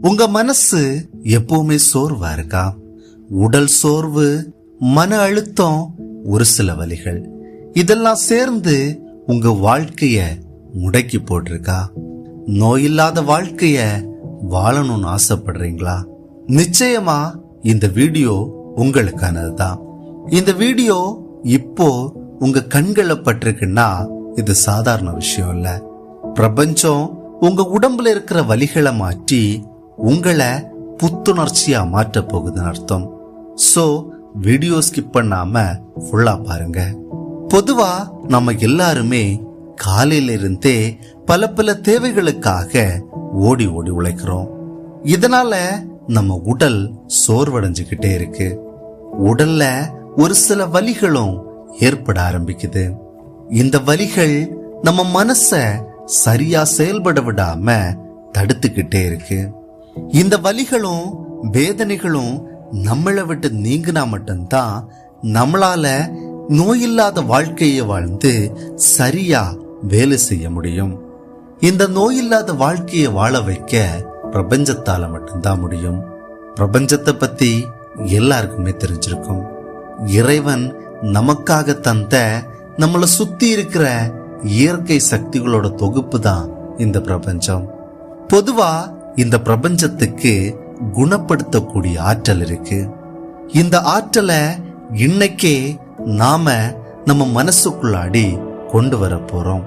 உங்க மனசு எப்பவுமே சோர்வா இருக்கா? உடல் சோர்வு மன அழுத்தம் ஒரு சில வலிகள் இதெல்லாம் சேர்ந்து உங்க வாழ்க்கைய முடக்கி போட்டிருக்கா? நோயில்லாத வாழ்க்கைய வாழணும்னு ஆசைப்படுறீங்களா? நிச்சயமா இந்த வீடியோ உங்களுக்கானது தான் இந்த வீடியோ இப்போ உங்க கண்களை பட்டிருக்குன்னா இது சாதாரண விஷயம் இல்ல. பிரபஞ்சம் உங்க உடம்புல இருக்கிற வலிகளை மாற்றி உங்களை புத்துணர்ச்சியா மாற்ற போகுதுன்னு அர்த்தம். சோ வீடியோ ஸ்கிப் பண்ணாம ஃபுல்லா பாருங்க. பொதுவா நம்ம எல்லாருமே காலையில இருந்தே பல பல தேவைகளுக்காக ஓடி ஓடி உழைக்கிறோம். இதனால நம்ம உடல் சோர்வடைஞ்சுக்கிட்டே இருக்கு. உடல்ல ஒரு சில வலிகளும் ஏற்பட ஆரம்பிக்குது. இந்த வலிகள் நம்ம மனச சரியா செயல்பட விடாம தடுத்துக்கிட்டே இருக்கு. இந்த வலிகளும் வேதனைகளும் நம்மளை விட்டு நீங்கினா மட்டும்தான் நம்மளால நோயில்லாத வாழ்க்கையை வாழ்ந்து சரியா வேலை செய்ய முடியும். இந்த நோயில்லாத வாழ்க்கையை வாழ வைக்க பிரபஞ்சத்தால மட்டும்தான் முடியும். பிரபஞ்சத்தை பத்தி எல்லாருக்குமே தெரிஞ்சிருக்கும். இறைவன் நமக்காக தந்த நம்மளை சுத்தி இருக்கிற இயற்கை சக்திகளோட தொகுப்பு தான் இந்த பிரபஞ்சம். பொதுவா இந்த பிரபஞ்சத்துக்கு குணப்படுத்தக்கூடிய ஆற்றல் இருக்கு. இந்த ஆற்றலை இன்னைக்கே நாம நம்ம மனசுக்குள்ளாடி கொண்டு வர போறோம்.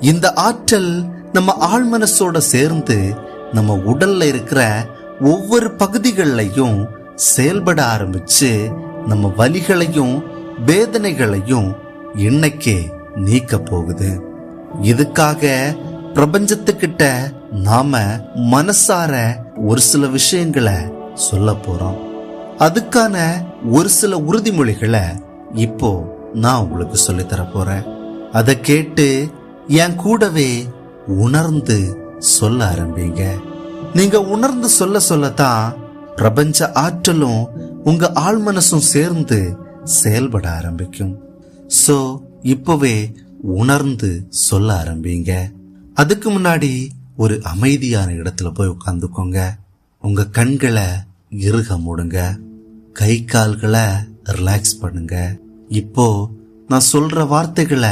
இந்த ஆற்றல் நம்ம ஆழ்மனசோட சேர்ந்து நம்ம உடல்ல இருக்கிற ஒவ்வொரு பகுதிகள்லையும் செயல்பட ஆரம்பிச்சு நம்ம வலிகளையும் வேதனைகளையும் இன்னைக்கே நீக்க போகுது. இதுக்காக பிரபஞ்சத்துக்கிட்ட நாம மனசார ஒரு சில விஷயங்களை சொல்ல போறோம். அதுக்கான ஒரு சில உறுதிமொழிகளை இப்போ நான் உங்களுக்கு சொல்லித் தர போறேன். அதை கேட்டு என் கூடவே உணர்ந்து சொல்ல ஆரம்பிங்க. நீங்க உணர்ந்து சொல்ல சொல்லத்தான் பிரபஞ்ச ஆற்றலும் உங்க ஆள் மனசும் சேர்ந்து செயல்பட ஆரம்பிக்கும். சோ இப்பவே உணர்ந்து சொல்ல ஆரம்பிங்க. அதுக்கு முன்னாடி ஒரு அமைதியான இடத்துல போய் உட்காந்துக்கோங்க உங்க கண்களை இறுக மூடுங்க. கை கால்களை ரிலாக்ஸ் பண்ணுங்க. இப்போ நான் சொல்ற வார்த்தைகளை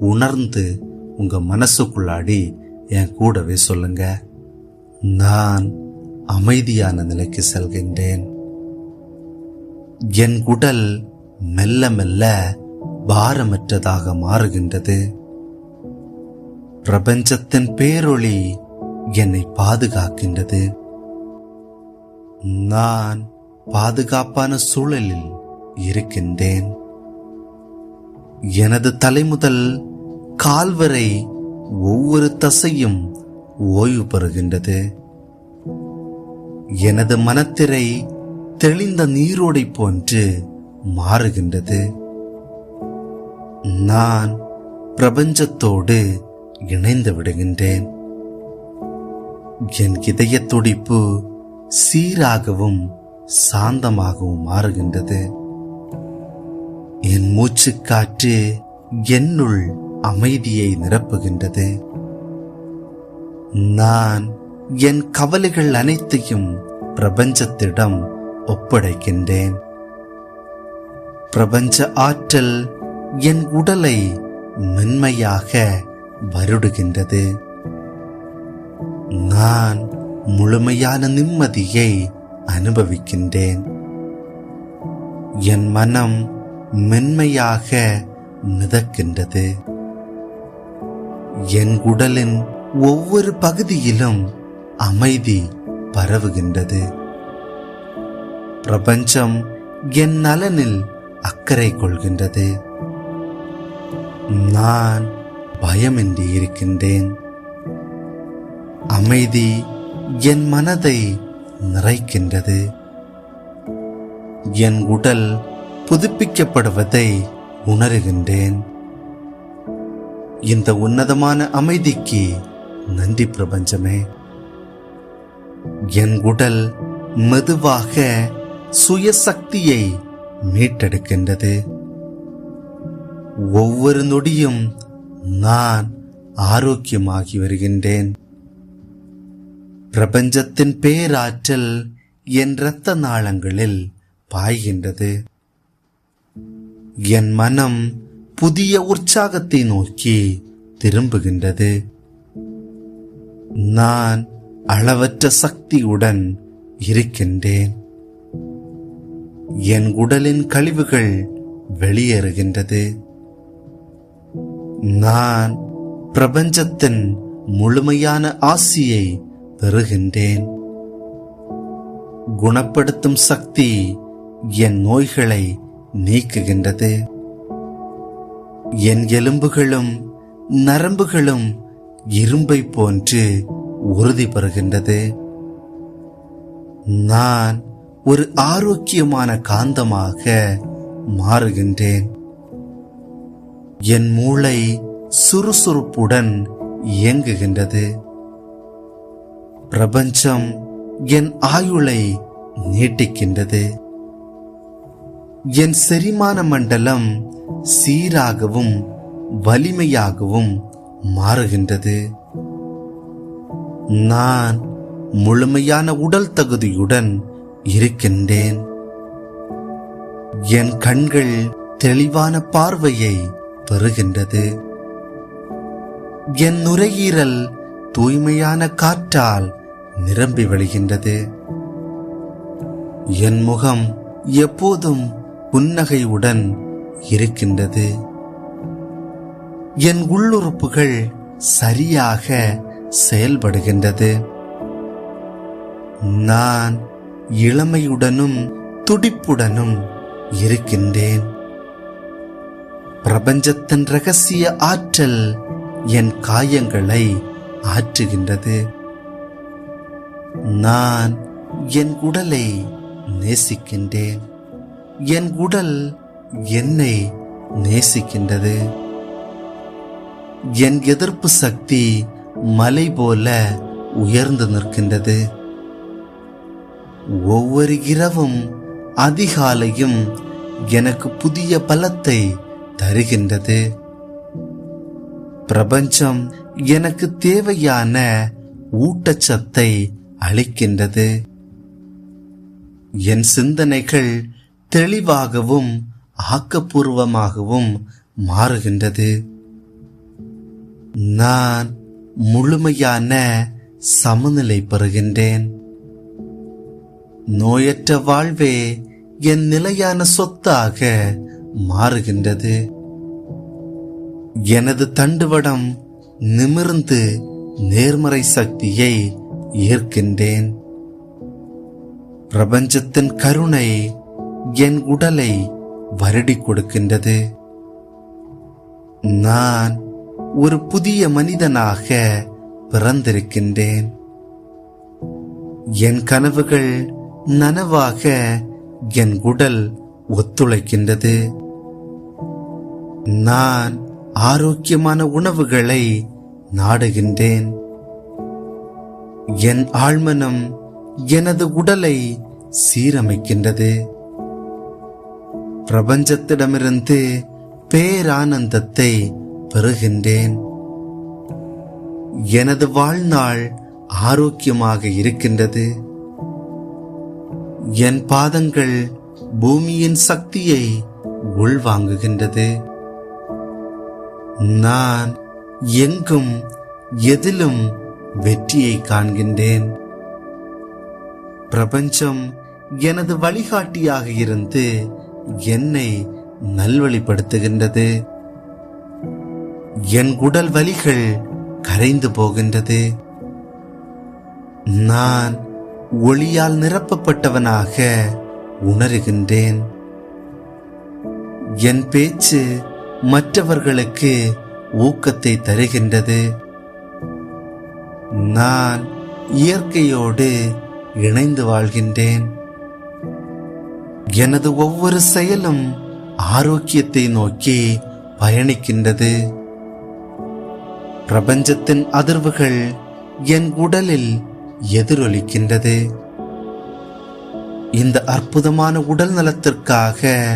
உணர்ந்து உங்க மனசுக்குள்ளாடி என் கூடவே சொல்லுங்க. நான் அமைதியான நிலைக்கு செல்கின்றேன். என் உடல் மெல்ல மெல்ல பாரமற்றதாக மாறுகின்றது. பிரபஞ்சத்தின் பேரொளி என்னை பாதுகாக்கின்றது. நான் பாதுகாப்பான சூழலில் இருக்கின்றேன். எனது தலைமுதல் கால்வரை ஒவ்வொரு தசையும் ஓய்வு பெறுகின்றது. எனது மனத்திரை தெளிந்த நீரோடை போன்று மாறுகின்றது. நான் பிரபஞ்சத்தோடு இணைந்து விடுகின்றேன். என் இதய துடிப்பு சீராகவும் சாந்தமாகவும் மாறுகின்றது. என் மூச்சுக்காற்று என்னுள் அமைதியை நிரப்புகின்றது. நான் என் கவலைகள் அனைத்தையும் பிரபஞ்சத்திடம் ஒப்படைக்கின்றேன். பிரபஞ்ச ஆற்றல் என் உடலை மென்மையாக வருடுகின்றது. நான் முழுமையான நிம்மதியை அனுபவிக்கின்றேன். என் மனம் மென்மையாக மிதக்கின்றது. என் உடலின் ஒவ்வொரு பகுதியிலும் அமைதி பரவுகின்றது. பிரபஞ்சம் என் நலனில் அக்கறை கொள்கின்றது. நான் பயமின்றி இருக்கின்றேன். அமைதி என் மனதை நிறைக்கின்றது. என் உடல் புதுப்பிக்கப்படுவதை உணர்கின்றேன். இந்த உன்னதமான அமைதிக்கு நன்றி பிரபஞ்சமே. என் உடல் மெதுவாக சுயசக்தியை மீட்டெடுக்கின்றது. ஒவ்வொரு நொடியும் நான் ஆரோக்கியமாகி வருகின்றேன். பிரபஞ்சத்தின் பேராற்றல் என் இரத்த நாளங்களில் பாய்கின்றது. என் மனம் புதிய உற்சாகத்தை நோக்கி திரும்புகின்றது. நான் அளவற்ற சக்தியுடன் இருக்கின்றேன். என் உடலின் கழிவுகள் வெளியேறுகின்றது. நான் பிரபஞ்சத்தின் முழுமையான ஆசியை பெறுகின்றேன். குணப்படுத்தும் சக்தி என் நோய்களை நீக்குகின்றது. என் எலும்புகளும் நரம்புகளும் இரும்பை போன்று உறுதி பெறுகின்றது. நான் ஒரு ஆரோக்கியமான காந்தமாக மாறுகின்றேன். என் மூளை சுறுசுறுப்புடன் இயங்குகின்றது. பிரபஞ்சம் என் ஆயுளை நீட்டிக்கின்றது. என் செரிமான மண்டலம் சீராகவும் வலிமையாகவும் மாறுகின்றது. நான் முழுமையான உடல் தகுதியுடன் இருக்கின்றேன். என் கண்கள் தெளிவான பார்வையை பெறுகின்றது. என் நுரையீரல் தூய்மையான காற்றால் நிரம்பி வழிகின்றது என் முகம் எப்போதும் புன்னகையுடன் இருக்கின்றது. என் உள்ளுறுப்புகள் சரியாக செயல்படுகின்றது. நான் இளமையுடனும் துடிப்புடனும் இருக்கின்றேன். பிரபஞ்சத்தின் ரகசிய ஆற்றல் என் காயங்களை ஆற்றுகின்றது. நான் என் உடலை நேசிக்கின்றேன். என் உடல் என்னை நேசிக்கின்றது. என் எதிர்ப்பு சக்தி மலை போல உயர்ந்து நிற்கின்றது. ஒவ்வொரு இரவும் அதிகாலையும் எனக்கு புதிய பலத்தை தருகின்றது. பிரபஞ்சம் எனக்கு தேவையான ஊட்டச்சத்தை அளிக்கின்றது. என் சிந்தனைகள் தெளிவாகவும் ஆக்கப்பூர்வமாகவும் மாறுகின்றது. நான் முழுமையான சமநிலை பெறுகின்றேன். நோயற்ற வாழ்வே என் நிலையான சொத்தாக மாறுகின்றது. எனது தண்டுவடம் நிமிர்ந்து நேர்மறை சக்தியை ஏற்கின்றேன் பிரபஞ்சத்தின் கருணை என் உடலை வருடி கொடுக்கின்றது. நான் ஒரு புதிய மனிதனாக பிறந்திருக்கின்றேன். என் கனவுகள் நனவாக என் உடல் ஒத்துழைக்கின்றது. நான் ஆரோக்கியமான உணவுகளை நாடுகின்றேன். என் ஆழ்மனம் எனது உடலை சீரமைக்கின்றது. பிரபஞ்சத்திடமிருந்து பேரானந்தத்தை பெறுகின்றேன். எனது வாழ்நாள் ஆரோக்கியமாக இருக்கின்றது. என் பாதங்கள் பூமியின் சக்தியை உள்வாங்குகின்றது. நான் எங்கும் எதிலும் வெற்றியை காண்கின்றேன். பிரபஞ்சம் எனது வழிகாட்டியாக இருந்து என்னை நல்வழிப்படுத்துகின்றது. என் உடல் வலிகள் கரைந்து போகின்றது. நான் ஒளியால் நிரப்பப்பட்டவனாக உணர்கின்றேன். என் பேச்சு மற்றவர்களுக்கு ஊக்கத்தை தருகின்றது. நான் இயற்கையோடு இணைந்து வாழ்கின்றேன். எனது ஒவ்வொரு செயலும் ஆரோக்கியத்தை நோக்கி பயணிக்கின்றது. பிரபஞ்சத்தின் அதிர்வுகள் என் உடலில் எதிரொலிக்கின்றது. இந்த அற்புதமான உடல் நலத்திற்காக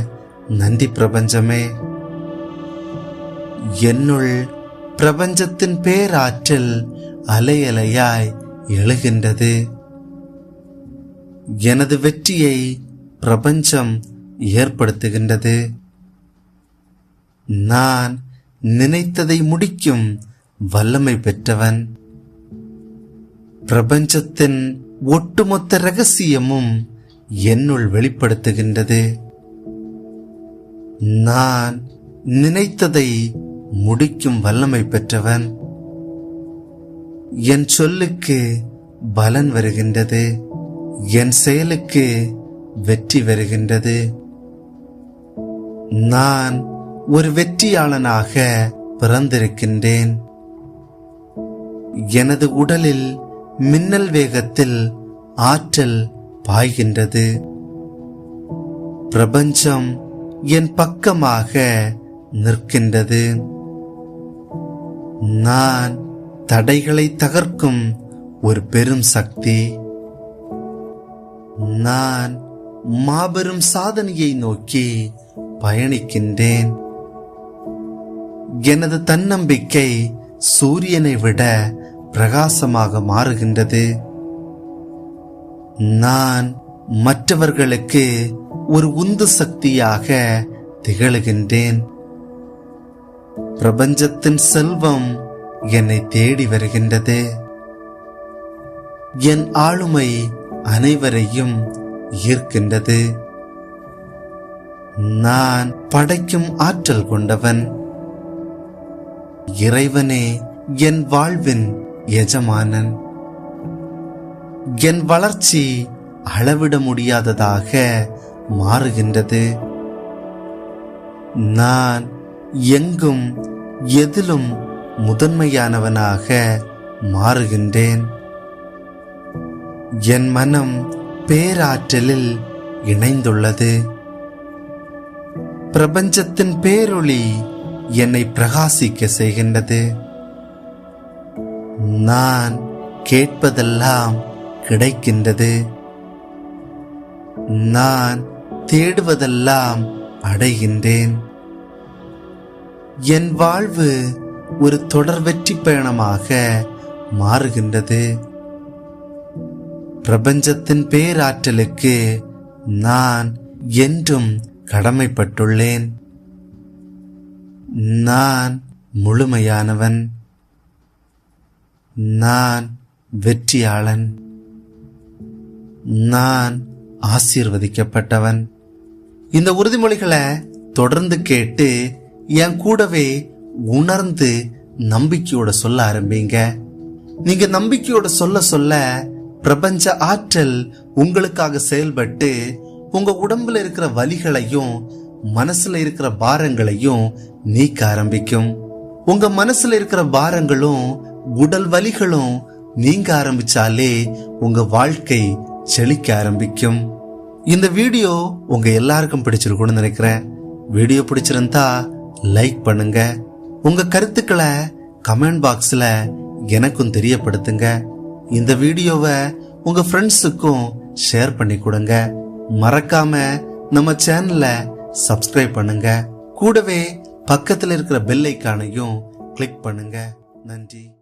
நந்தி பிரபஞ்சமே. என்னுள் பிரபஞ்சத்தின் பேராற்றல் அலையலையாய் எழுகின்றது. எனது வெற்றியை பிரபஞ்சம் ஏற்படுத்துகின்றது. நான் நினைத்ததை முடிக்கும் வல்லமை பெற்றவன். பிரபஞ்சத்தின் ஒட்டுமொத்த ரகசியமும் என்னுள் வெளிப்படுத்துகின்றது. நான் நினைத்ததை முடிக்கும் வல்லமை பெற்றவன். என் சொல்லுக்கு பலன் வருகின்றது. என் செயலுக்கு வெற்றி வருகின்றது. நான் ஒரு வெற்றியாளனாக பிறந்திருக்கின்றேன். எனது உடலில் மின்னல் வேகத்தில் ஆற்றல் பாய்கின்றது. பிரபஞ்சம் என் பக்கமாக நிற்கின்றது. நான் தடைகளை தகர்க்கும் ஒரு பெரும் சக்தி. நான் மாபெரும் சாதனையை நோக்கி பயணிக்கின்றேன். எனது தன்னம்பிக்கை சூரியனை விட பிரகாசமாக மாறுகின்றது. நான் மற்றவர்களுக்கு ஒரு உந்து சக்தியாக திகழ்கின்றேன். பிரபஞ்சத்தின் செல்வம் என்னை தேடி வருகின்றது. என் ஆளுமை அனைவரையும் ஈர்க்கின்றது. நான் படைக்கும் ஆற்றல் கொண்டவன். இறைவனே என் வாழ்வின் எஜமானன். என் வளர்ச்சி அளவிட முடியாததாக மாறுகின்றது. நான் எங்கும் எதிலும் முதன்மையானவனாக மாறுகின்றேன். என் மனம் பேராற்றலில் இணைந்துள்ளது. பிரபஞ்சத்தின் பேரொளி என்னை பிரகாசிக்க செய்கின்றது. நான் கேட்பதெல்லாம் கிடைக்கின்றது. நான் தேடுவதெல்லாம் அடைகின்றேன். என் வாழ்வு ஒரு தொடர் வெற்றி பயணமாக மாறுகின்றது. பிரபஞ்சத்தின் பேராற்றலுக்கு நான் என்றும் கடமைப்பட்டுள்ளேன். நான் முழுமையானவன். நான் வெற்றியாளன். நான் ஆசீர்வதிக்கப்பட்டவன். இந்த உறுதிமொழிகளை தொடர்ந்து கேட்டு என் கூடவே உணர்ந்து நம்பிக்கையோட சொல்ல ஆரம்பிங்க. நீங்க நம்பிக்கையோட சொல்ல சொல்ல பிரபஞ்ச ஆற்றல் உங்களுக்காக செயல்பட்டு உங்க உடம்புல இருக்கிற வலிகளையும் மனசுல இருக்கிற பாரங்களையும் நீக்க ஆரம்பிக்கும். உங்க மனசுல இருக்கிற பாரங்களும் உடல் வலிகளும் நீங்க ஆரம்பிச்சாலே உங்க வாழ்க்கை செழிக்க ஆரம்பிக்கும். இந்த வீடியோ உங்க எல்லாருக்கும் பிடிச்சிருக்கும்னு நினைக்கிறேன். வீடியோ பிடிச்சிருந்தா லைக் பண்ணுங்க. உங்க கருத்துக்களை கமெண்ட் பாக்ஸில் எனக்கும் தெரியப்படுத்துங்க. இந்த வீடியோவை உங்க ஃப்ரெண்ட்ஸுக்கும் ஷேர் பண்ணி கொடுங்க. மறக்காம நம்ம சேனலை சப்ஸ்கிரைப் பண்ணுங்க. கூடவே பக்கத்தில் இருக்கிற பெல் ஐக்கானையும் கிளிக் பண்ணுங்க. நன்றி.